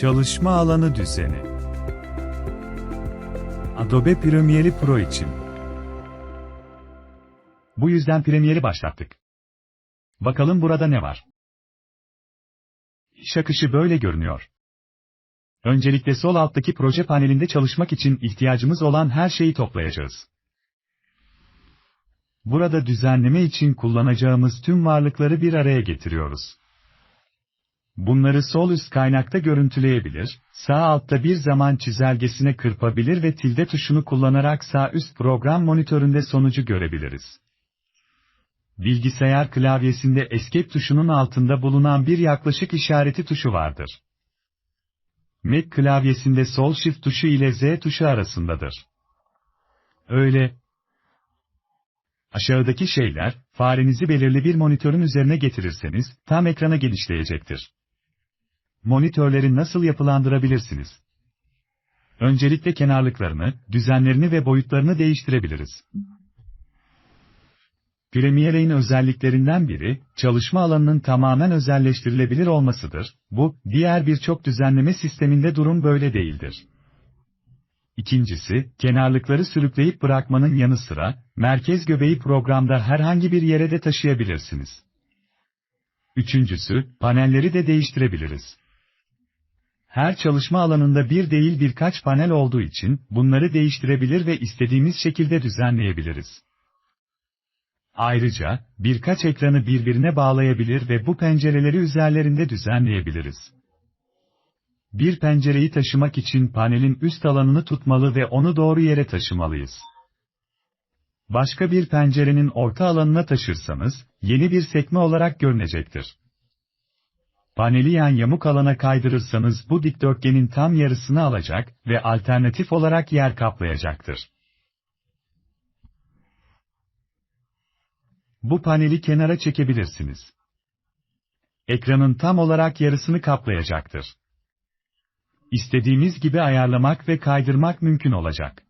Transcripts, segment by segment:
Çalışma alanı düzeni. Adobe Premiere Pro için. Bu yüzden Premiere'i başlattık. Bakalım burada ne var? İş akışı böyle görünüyor. Öncelikle sol alttaki proje panelinde çalışmak için ihtiyacımız olan her şeyi toplayacağız. Burada düzenleme için kullanacağımız tüm varlıkları bir araya getiriyoruz. Bunları sol üst kaynakta görüntüleyebilir, sağ altta bir zaman çizelgesine kırpabilir ve tilde tuşunu kullanarak sağ üst program monitöründe sonucu görebiliriz. Bilgisayar klavyesinde Escape tuşunun altında bulunan bir yaklaşık işareti tuşu vardır. Mac klavyesinde sol shift tuşu ile Z tuşu arasındadır. Öyle, Aşağıdaki şeyler, farenizi belirli bir monitörün üzerine getirirseniz, tam ekrana genişleyecektir. Monitörleri nasıl yapılandırabilirsiniz? Öncelikle kenarlıklarını, düzenlerini ve boyutlarını değiştirebiliriz. Premiere'in özelliklerinden biri, çalışma alanının tamamen özelleştirilebilir olmasıdır. Bu, diğer birçok düzenleme sisteminde durum böyle değildir. İkincisi, kenarlıkları sürükleyip bırakmanın yanı sıra, merkez göbeği programda herhangi bir yere de taşıyabilirsiniz. Üçüncüsü, panelleri de değiştirebiliriz. Her çalışma alanında bir değil birkaç panel olduğu için, bunları değiştirebilir ve istediğimiz şekilde düzenleyebiliriz. Ayrıca, birkaç ekranı birbirine bağlayabilir ve bu pencereleri üzerlerinde düzenleyebiliriz. Bir pencereyi taşımak için panelin üst alanını tutmalı ve onu doğru yere taşımalıyız. Başka bir pencerenin orta alanına taşırsanız, yeni bir sekme olarak görünecektir. Paneli yan yamuk alana kaydırırsanız bu dikdörtgenin tam yarısını alacak ve alternatif olarak yer kaplayacaktır. Bu paneli kenara çekebilirsiniz. Ekranın tam olarak yarısını kaplayacaktır. İstediğimiz gibi ayarlamak ve kaydırmak mümkün olacak.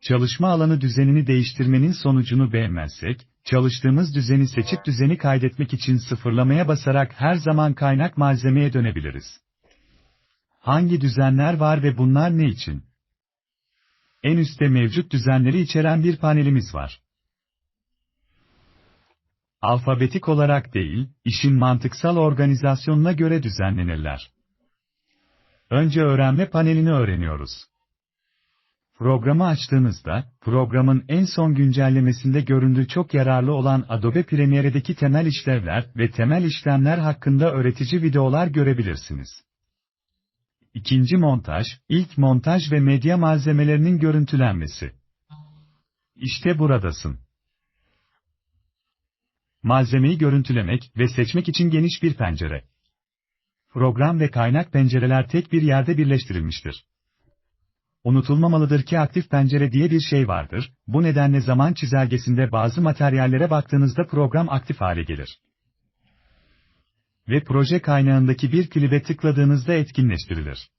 Çalışma alanı düzenini değiştirmenin sonucunu beğenmezsek, çalıştığımız düzeni seçip düzeni kaydetmek için sıfırlamaya basarak her zaman kaynak malzemeye dönebiliriz. Hangi düzenler var ve bunlar ne için? En üstte mevcut düzenleri içeren bir panelimiz var. Alfabetik olarak değil, işin mantıksal organizasyonuna göre düzenlenirler. Önce öğrenme panelini öğreniyoruz. Programı açtığınızda, programın en son güncellemesinde göründüğü çok yararlı olan Adobe Premiere'deki temel işlevler ve temel işlemler hakkında öğretici videolar görebilirsiniz. İkinci montaj, ilk montaj ve medya malzemelerinin görüntülenmesi. İşte buradasın. Malzemeyi görüntülemek ve seçmek için geniş bir pencere. Program ve kaynak pencereler tek bir yerde birleştirilmiştir. Unutulmamalıdır ki aktif pencere diye bir şey vardır, bu nedenle zaman çizelgesinde bazı materyallere baktığınızda program aktif hale gelir. Ve proje kaynağındaki bir klibe tıkladığınızda etkinleştirilir.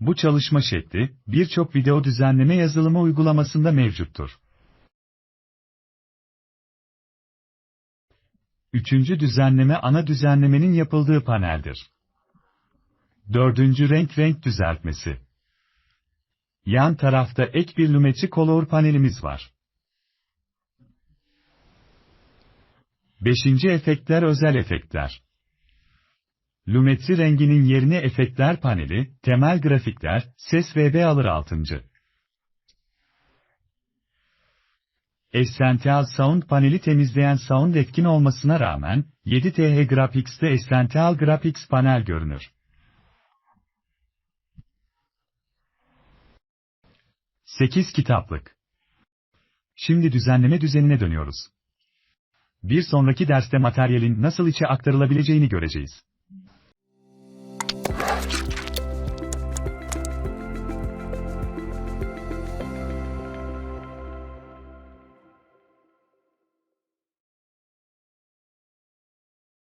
Bu çalışma şekli, birçok video düzenleme yazılımı uygulamasında mevcuttur. Üçüncü düzenleme ana düzenlemenin yapıldığı paneldir. Dördüncü renk renk düzeltmesi. Yan tarafta ek bir Lumetri Color panelimiz var. Beşinci efektler özel efektler. Lumetri renginin yerine efektler paneli, temel grafikler, ses VB alır altıncı. Essential Sound paneli temizleyen sound etkin olmasına rağmen, 7TH Graphics'te Essential Graphics panel görünür. 8 kitaplık. Şimdi düzenleme düzenine dönüyoruz. Bir sonraki derste materyalin nasıl içe aktarılabileceğini göreceğiz.